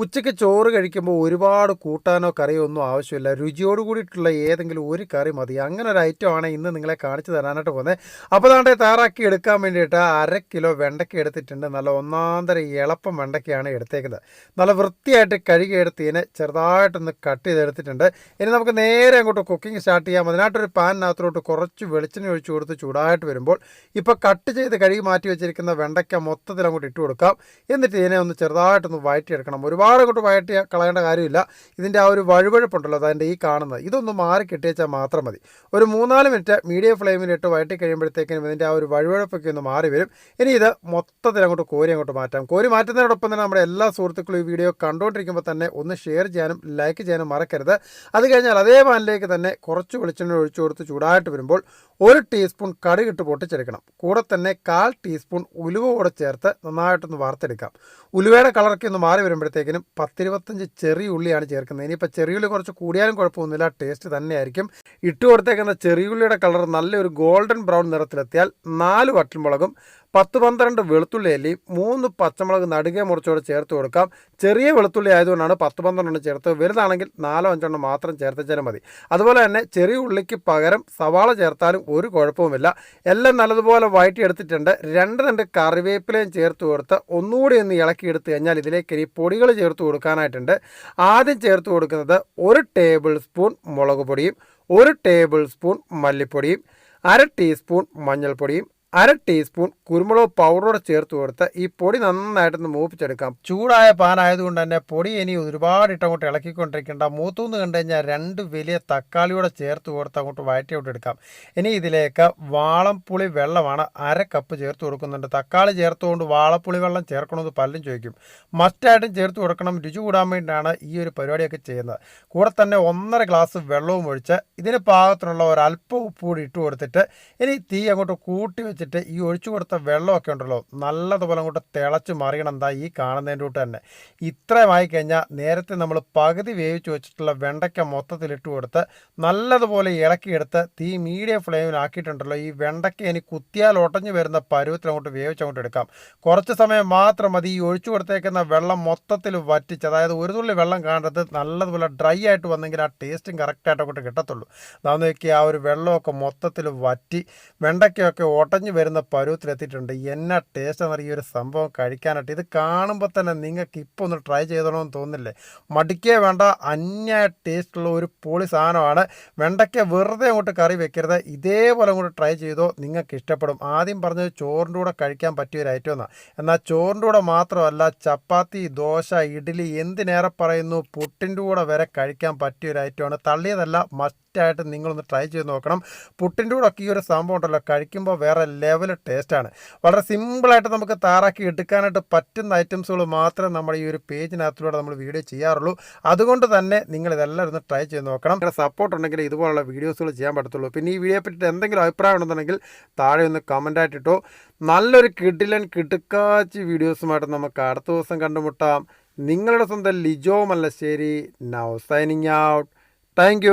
ഉച്ചയ്ക്ക് ചോറ് കഴിക്കുമ്പോൾ ഒരുപാട് കൂട്ടാനോ കറിയോ ഒന്നും ആവശ്യമില്ല. രുചിയോട് കൂടിയിട്ടുള്ള ഏതെങ്കിലും ഒരു കറി മതി. അങ്ങനെ ഒരു ഐറ്റം ആണ് ഇന്ന് നിങ്ങളെ കാണിച്ചു തരാനായിട്ട് പോകുന്നത്. അപ്പോൾ താണ്ടെ തയ്യാറാക്കി എടുക്കാൻ വേണ്ടിയിട്ട് അര കിലോ വെണ്ടയ്ക്ക എടുത്തിട്ടുണ്ട്. നല്ല ഒന്നാന്തര ഇളപ്പം വെണ്ടയ്ക്കയാണ് എടുത്തേക്കുന്നത്. നല്ല വൃത്തിയായിട്ട് കഴുകി എടുത്തതിനെ ചെറുതായിട്ടൊന്ന് കട്ട് ചെയ്തെടുത്തിട്ടുണ്ട്. ഇനി നമുക്ക് നേരെ അങ്ങോട്ട് കുക്കിംഗ് സ്റ്റാർട്ട് ചെയ്യാം. അതിനായിട്ടൊരു പാനിനകത്തോട്ട് കുറച്ച് വെളിച്ചെണ്ണ ഒഴിച്ചു കൊടുത്ത് ചൂടായിട്ട് വരുമ്പോൾ ഇപ്പോൾ കട്ട് ചെയ്ത് കഴുകി മാറ്റി വെച്ചിരിക്കുന്ന വെണ്ടയ്ക്ക മൊത്തത്തിൽ അങ്ങോട്ട് ഇട്ട് കൊടുക്കാം. എന്നിട്ട് ഇതിനെ ഒന്ന് ചെറുതായിട്ടൊന്ന് വഴറ്റിയെടുക്കണം. ഒരുപാട് അങ്ങോട്ട് വയറ്റി കളയേണ്ട കാര്യമില്ല. ഇതിന്റെ ആ ഒരു വഴുവഴുപ്പുണ്ടല്ലോ അതിന്റെ ഈ കാണുന്നത്. ഇതൊന്ന് മാറി കിട്ടിയേച്ചാൽ മാത്രം മതി. ഒരു മൂന്നാൽ മിനിറ്റ് മീഡിയം ഫ്ലെയിമിലിട്ട് വയറ്റി കഴിയുമ്പോഴത്തേക്കിനും ഇതിന്റെ ആ ഒരു വഴുവഴുപ്പൊക്കെ ഒന്ന് മാറി വരും. ഇനി ഇത് മൊത്തത്തിൽ അങ്ങോട്ട് കോരി അങ്ങോട്ട് മാറ്റാം. കോരി മാറ്റുന്നതിനോടൊപ്പം തന്നെ നമ്മുടെ എല്ലാ സുഹൃത്തുക്കളും ഈ വീഡിയോ കണ്ടുകൊണ്ടിരിക്കുമ്പോൾ തന്നെ ഒന്ന് ഷെയർ ചെയ്യാനും ലൈക്ക് ചെയ്യാനും മറക്കരുത്. അത് കഴിഞ്ഞാൽ അതേ പാനിലേക്ക് തന്നെ കുറച്ച് വെളിച്ചെണ്ണ ഒഴിച്ചു കൊടുത്ത് ചൂടായിട്ട് വരുമ്പോൾ ഒരു ടീസ്പൂൺ കടുകിട്ട് പൊട്ടിച്ചെടുക്കണം. കൂടെ തന്നെ കാൽ ടീസ്പൂൺ ഉലുവ കൂടെ ചേർത്ത് നന്നായിട്ടൊന്ന് വറുത്തെടുക്കാം. ഉലുവയുടെ കളറൊക്കെ ഒന്ന് മാറി വരുമ്പോഴത്തേക്കിനും പത്തിരുപത്തഞ്ച് ചെറിയ ഉള്ളിയാണ് ചേർക്കുന്നത്. ഇനിയിപ്പോൾ ചെറിയുള്ളി കുറച്ച് കൂടിയാലും കുഴപ്പമൊന്നുമില്ല ടേസ്റ്റ് തന്നെയായിരിക്കും. ഇട്ട് കൊടുത്തേക്കുന്ന ചെറിയുള്ളിയുടെ കളർ നല്ലൊരു ഗോൾഡൻ ബ്രൗൺ നിറത്തിലെത്തിയാൽ നാല് വറ്റൽമുളകും പത്ത് പന്ത്രണ്ട് വെളുത്തുള്ളി അല്ലി മൂന്ന് പച്ചമുളക് നടുകെ മുറിച്ചോടെ ചേർത്ത് കൊടുക്കാം. ചെറിയ വെളുത്തുള്ളി ആയതുകൊണ്ടാണ് പത്ത് പന്ത്രണ്ടെണ്ണം ചേർത്ത് വലുതാണെങ്കിൽ നാലോ അഞ്ചെണ്ണം മാത്രം ചേർത്തിച്ചാലും മതി. അതുപോലെ തന്നെ ചെറിയ ഉള്ളിക്ക് പകരം സവാള ചേർത്താലും ഒരു കുഴപ്പവുമില്ല. എല്ലാം നല്ലതുപോലെ വഴറ്റിയെടുത്തിട്ടുണ്ട് രണ്ട് രണ്ട് കറിവേപ്പിലയും ചേർത്ത് കൊടുത്ത് ഒന്നുകൂടി ഒന്ന് ഇളക്കി ഇളക്കിയെടുത്ത് കഴിഞ്ഞാൽ ഇതിലേക്ക് ഇനി പൊടികൾ ചേർത്ത് കൊടുക്കാനായിട്ടുണ്ട്. ആദ്യം ചേർത്ത് കൊടുക്കുന്നത് ഒരു ടേബിൾ സ്പൂൺ മുളക് പൊടിയും ഒരു ടേബിൾ സ്പൂൺ മല്ലിപ്പൊടിയും അര ടീസ്പൂൺ മഞ്ഞൾപ്പൊടിയും അര ടീസ്പൂൺ കുരുമുളക് പൗഡറോടെ ചേർത്ത് കൊടുത്ത് ഈ പൊടി നന്നായിട്ടൊന്ന് മൂപ്പിച്ചെടുക്കാം. ചൂടായ പാനായതുകൊണ്ട് തന്നെ പൊടി ഇനി ഒരുപാട് ഇട്ടങ്ങോട്ട് ഇളക്കിക്കൊണ്ടിരിക്കേണ്ട. മൂത്തൂന്ന് കണ്ടു കഴിഞ്ഞാൽ രണ്ട് വലിയ തക്കാളിയോടെ ചേർത്ത് കൊടുത്ത് അങ്ങോട്ട് വഴറ്റിയോട്ട് എടുക്കാം. ഇനി ഇതിലേക്ക് വാളംപുളി വെള്ളമാണ് അര കപ്പ് ചേർത്ത് കൊടുക്കുന്നുണ്ട്. തക്കാളി ചേർത്തുകൊണ്ട് വാളപ്പുളി വെള്ളം ചേർക്കണമെന്ന് പലരും ചോദിക്കും മസ്റ്റായിട്ടും ചേർത്ത് കൊടുക്കണം. രുചി കൂടാൻ വേണ്ടിയിട്ടാണ് ഈ ഒരു പരിപാടിയൊക്കെ ചെയ്യുന്നത്. കൂടെ തന്നെ ഒന്നര ഗ്ലാസ് വെള്ളവും ഒഴിച്ച് ഇതിന് പാകത്തിനുള്ള ഒരല്പം ഉപ്പ് കൂടി ഇട്ട് കൊടുത്തിട്ട് ഇനി തീ അങ്ങോട്ട് കൂട്ടി വെച്ച് വെച്ചിട്ട് ഈ ഒഴിച്ചു കൊടുത്ത വെള്ളമൊക്കെ ഉണ്ടല്ലോ നല്ലതുപോലെ അങ്ങോട്ട് തിളച്ച് മറിയണം എന്താ ഈ കാണുന്നതിന്റെ കൂട്ട് തന്നെ. ഇത്രയുമായി കഴിഞ്ഞാൽ നേരത്തെ നമ്മൾ പകുതി വേവിച്ച് വെച്ചിട്ടുള്ള വെണ്ടയ്ക്ക മൊത്തത്തിൽ ഇട്ട് കൊടുത്ത് നല്ലതുപോലെ ഇളക്കിയെടുത്ത് തീ മീഡിയം ഫ്ലെയിമിലാക്കിയിട്ടുണ്ടല്ലോ ഈ വെണ്ടയ്ക്ക ഇനി കുത്തിയാൽ ഒട്ടഞ്ഞു വരുന്ന പരുവത്തിൽ അങ്ങോട്ട് വേവിച്ച് അങ്ങോട്ട് എടുക്കാം. കുറച്ച് സമയം മാത്രം മതി ഈ ഒഴിച്ചു കൊടുത്തേക്കുന്ന വെള്ളം മൊത്തത്തിൽ വറ്റിച്ച് അതായത് ഒരു തുള്ളി വെള്ളം കാണരുത് നല്ലതുപോലെ ഡ്രൈ ആയിട്ട് വന്നെങ്കിൽ ആ ടേസ്റ്റും കറക്റ്റായിട്ട് അങ്ങോട്ട് കിട്ടത്തുള്ളൂ. അതാന്ന് നോക്കി ആ ഒരു വെള്ളമൊക്കെ മൊത്തത്തിൽ വറ്റി വെണ്ടയ്ക്കയൊക്കെ ഒട്ടഞ്ഞ് വരുന്ന പരുവത്തിലെത്തിയിട്ടുണ്ട്. എന്നാ ടേസ്റ്റ് എന്ന് ഒരു സംഭവം കഴിക്കാനായിട്ട്. ഇത് കാണുമ്പോൾ തന്നെ നിങ്ങൾക്ക് ഇപ്പോൾ ഒന്ന് ട്രൈ ചെയ്തണമെന്ന് തോന്നില്ലേ മടിക്കേ വേണ്ട അന്യായ ടേസ്റ്റുള്ള ഒരു പൊളി സാധനമാണ്. വെണ്ടയ്ക്ക വെറുതെ അങ്ങോട്ട് കറി വെക്കരുത്. ഇതേപോലെ അങ്ങോട്ട് ട്രൈ ചെയ്തോ നിങ്ങൾക്ക് ഇഷ്ടപ്പെടും. ആദ്യം പറഞ്ഞത് ചോറിന്റെ കൂടെ കഴിക്കാൻ പറ്റിയ ഒരു ഐറ്റം എന്നാണ് എന്നാൽ ചോറിന്റെ കൂടെ മാത്രമല്ല ചപ്പാത്തി ദോശ ഇഡ്ഡലി എന്തിനേറെ പറയുന്നു പുട്ടിന്റെ കൂടെ വരെ കഴിക്കാൻ പറ്റിയ ഒരു ഐറ്റമാണ് തള്ളിയതല്ല മസ്റ്റായിട്ട് നിങ്ങളൊന്ന് ട്രൈ ചെയ്ത് നോക്കണം. പുട്ടിന്റെ കൂടെ ഒക്കെ ഈ ഒരു സംഭവം ഉണ്ടല്ലോ കഴിക്കുമ്പോൾ വേറെ ലെവൽ ടേസ്റ്റാണ് വളരെ സിമ്പിളായിട്ട് നമുക്ക് താറാക്കി എടുക്കാനായിട്ട് പറ്റുന്ന ഐറ്റംസുകൾ മാത്രമേ നമ്മുടെ ഈ ഒരു പേജിനകത്തിലൂടെ നമ്മൾ വീഡിയോ ചെയ്യാറുള്ളൂ. അതുകൊണ്ട് തന്നെ നിങ്ങൾ ഇതെല്ലാം ഒന്ന് ട്രൈ ചെയ്ത് നോക്കണം. നിങ്ങളുടെ സപ്പോർട്ട് ഉണ്ടെങ്കിൽ ഇതുപോലുള്ള വീഡിയോസുകൾ ചെയ്യാൻ പറ്റത്തുള്ളൂ. പിന്നെ ഈ വീഡിയോയെ പറ്റിയിട്ട് എന്തെങ്കിലും അഭിപ്രായം ഉണ്ടെന്നുണ്ടെങ്കിൽ താഴെ ഒന്ന് കമന്റായിട്ട് ഇട്ടോ. നല്ലൊരു കിടിലൻ കിടുക്കാച്ചി വീഡിയോസുമായിട്ട് നമുക്ക് അടുത്ത ദിവസം കണ്ടുമുട്ടാം. നിങ്ങളുടെ സ്വന്തം Lijo Mallassery. Now signing out thank